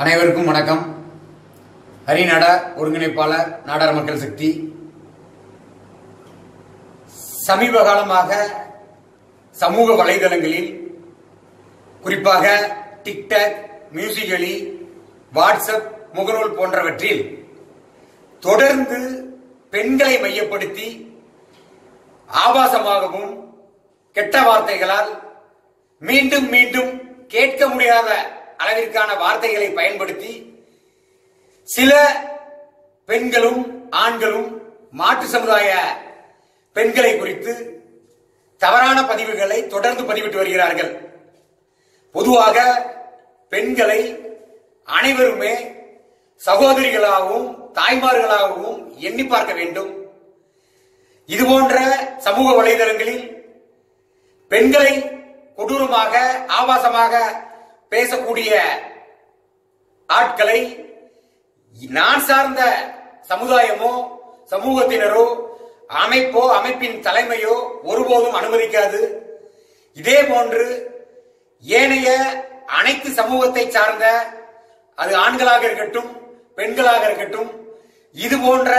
அனைவருக்கும் வணக்கம். ஹரிநாட ஒருங்கிணைப்பாளர் நாடார் மக்கள் சக்தி. சமீப காலமாக சமூக வலைதளங்களில் குறிப்பாக டிக்டாக் மியூசிகலி வாட்ஸ்அப் முகநூல் போன்றவற்றில் தொடர்ந்து பெண்களை மையப்படுத்தி ஆபாசமாகவும் கெட்ட வார்த்தைகளால் மீண்டும் மீண்டும் கேட்க முடியாத அளவிற்கான வார்த்தைகளை பயன்படுத்தி சில பெண்களும் ஆண்களும் மாற்று சமுதாய பெண்களை குறித்து தவறான பதிவுகளை தொடர்ந்து பதிவிட்டு வருகிறார்கள். பொதுவாக பெண்களை அனைவருமே சகோதரிகளாகவும் தாய்மார்களாகவும் எண்ணி பார்க்க வேண்டும். இதுபோன்ற சமூக வலைதளங்களில் பெண்களை கொடூரமாக ஆபாசமாக பேசக்கூடிய ஆட்களை நான் சார்ந்த சமுதாயமோ சமூகத்தினரோ அமைப்போ அமைப்பின் தலைமையோ ஒருபோதும் அனுமதிக்காது. இதே போன்று ஏனைய அனைத்து சமூகத்தை சார்ந்த அது ஆண்களாக இருக்கட்டும் பெண்களாக இருக்கட்டும் இது போன்ற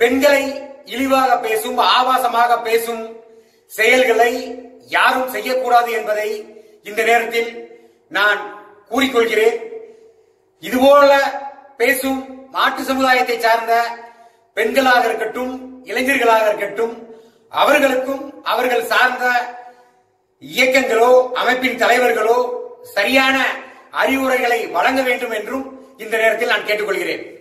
பெண்களை இழிவாக பேசும் ஆபாசமாக பேசும் செயல்களை யாரும் செய்யக்கூடாது என்பதை இந்த நேரத்தில் நான் கூறிக்கொள்கிறேன். இதுபோல பேசும் மாற்று சமுதாயத்தை சார்ந்த பெண்களாக இருக்கட்டும் இளைஞர்களாக இருக்கட்டும் அவர்களுக்கும் அவர்கள் சார்ந்த இயக்கங்களோ அமைப்பின் தலைவர்களோ சரியான அறிவுரைகளை வழங்க வேண்டும் என்றும் இந்த நேரத்தில் நான் கேட்டுக்கொள்கிறேன்.